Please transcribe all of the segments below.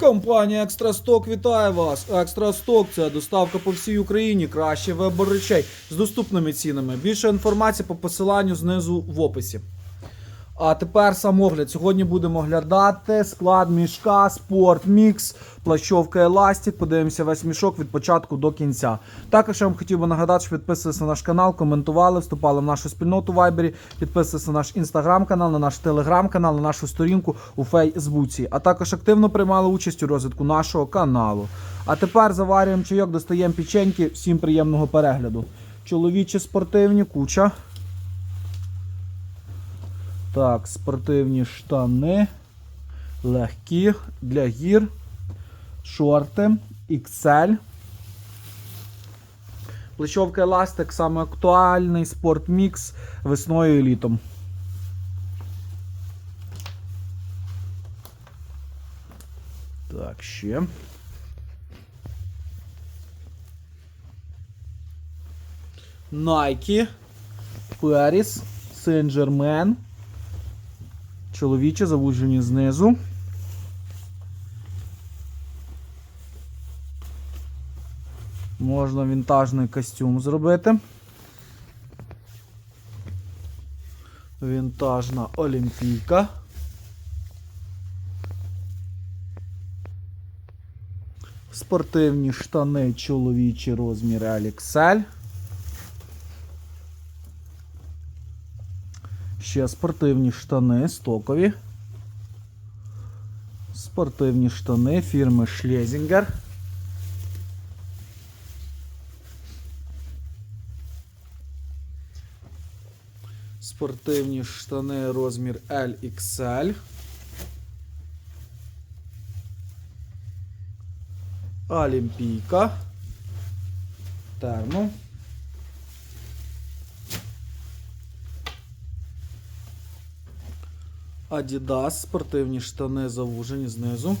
Компанія Екстрасток вітає вас. Екстрасток це доставка по всій Україні. Краще вибор речей з доступними цінами. Більше інформації по посиланню знизу в описі. А тепер сам огляд. Сьогодні будемо оглядати склад мішка, спорт, мікс, плащовка еластик. Подивимося весь мішок від початку до кінця. Також я вам хотів би нагадати, що підписувалися на наш канал, коментували, вступали в нашу спільноту в Вайбері, підписувалися на наш інстаграм-канал, на наш телеграм-канал, на нашу сторінку у Фейсбуці. А також активно приймали участь у розвитку нашого каналу. А тепер заварюємо чайок, достаємо печеньки. Всім приємного перегляду. Чоловічі спортивні, куча. Так, спортивні штани. Легкі для гір. Шорти. XL. Плечовка еластик саме актуальний спортмікс весною і літом. Так, ще. Nike. Paris. Saint-Germain. Чоловічі завуджені знизу. Можна вінтажний костюм зробити. Вінтажна олімпійка. Спортивні штани чоловічі розміри LXL. Ще спортивні штани стокові. Спортивні штани фірми Schlesinger. Спортивні штани розмір LXL. Олімпійка. Термо. Adidas, спортивні штани завужені знизу.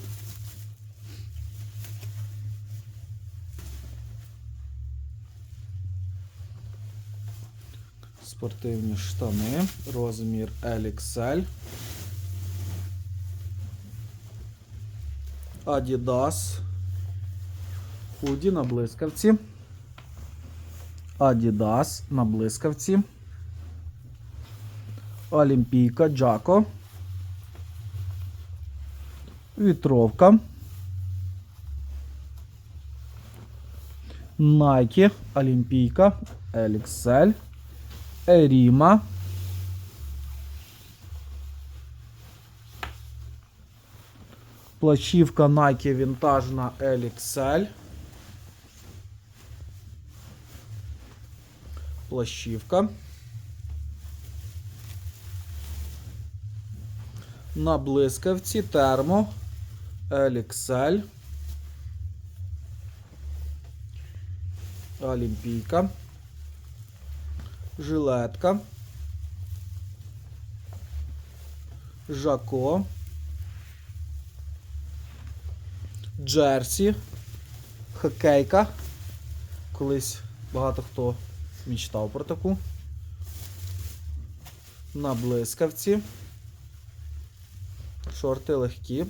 Спортивні штани, розмір LXL. Adidas. Худі на блискавці. Adidas на блискавці. Олімпійка Джако. Вітровка. Nike, Олімпійка, LXL, Еріма. Плащівка Nike вінтажна LXL. Плащівка. На блискавці термо LXL. Олімпійка. Жилетка. Жако. Джерсі. Хокейка. Колись багато хто мечтав про таку. На блискавці. Шорти легкі.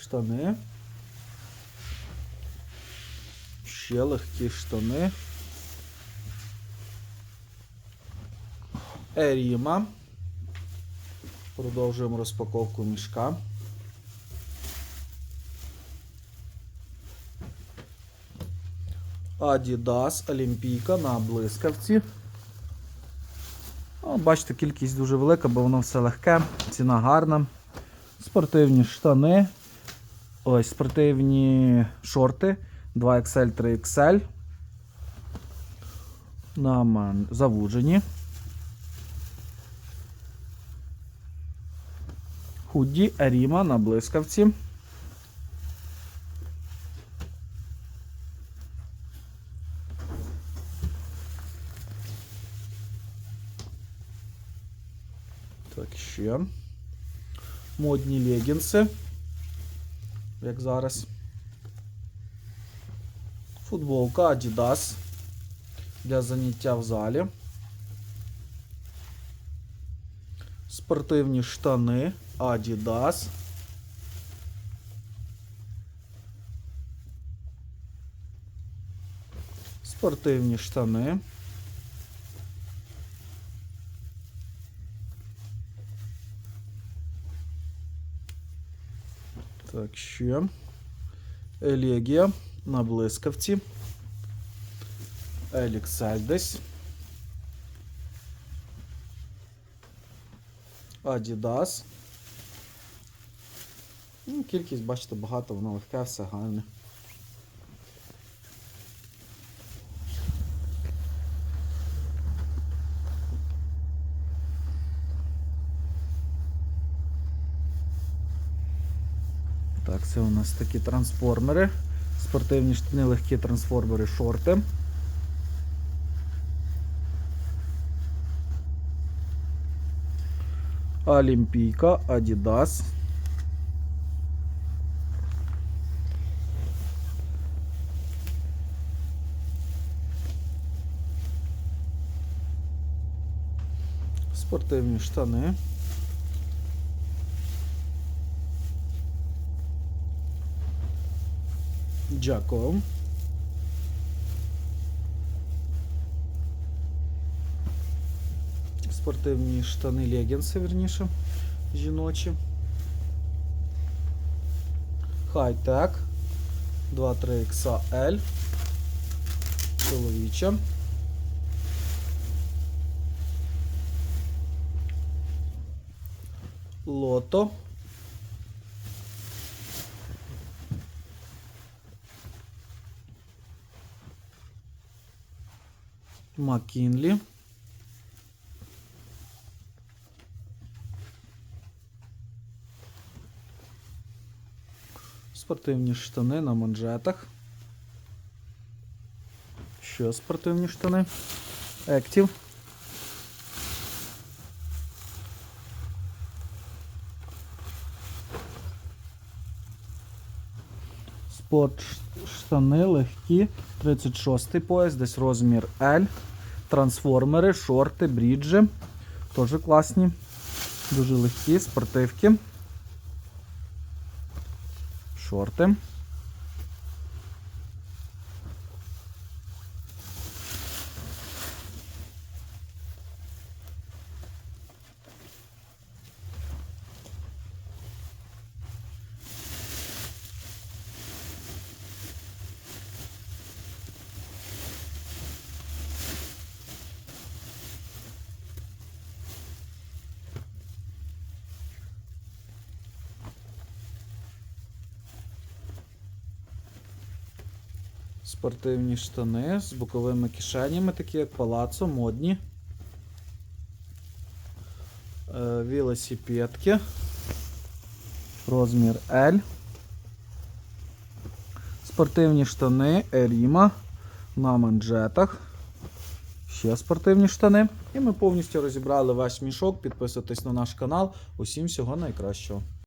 Штани. Ще легкі штани. Еріма. Продовжуємо розпаковку мішка. Adidas Олімпійка на блискавці. О, бачите, кількість дуже велика, бо воно все легке, ціна гарна. Спортивні штани. Ось спортивні шорти 2XL, 3XL. Нам завуджені. Худі Еріма на блискавці. Так, ще. Модні легінси. Як зараз. Футболка Adidas. для заняття в залі. Спортивні штани Adidas. Спортивні штани. Так, ще. Елегія на блискавці. Десь. Adidas. Ну, кількість, бачите, багато, воно легке, все гарне. Це у нас такі трансформери. Спортивні штани, легкі трансформери, шорти. Олімпійка, Adidas. Спортивні штани. Дякую. Спортивні штани легінси, верніше, жіночі. Хай-тек. 2-3 XL. Чоловіча. Лото. Макінлі. Спортивні штани на манжетах. Ще спортивні штани. Active. Спорт штани легкі. 36 пояс, десь розмір L. Трансформери, шорти, бріджі. Теж класні. Дуже легкі, спортивки. Шорти. Спортивні штани з боковими кишенями, такі як палацо, модні. Е, велосипедки. Розмір L. Спортивні штани Еріма на манжетах. Ще спортивні штани. І ми повністю розібрали весь мішок. Підписуйтесь на наш канал. Усім всього найкращого.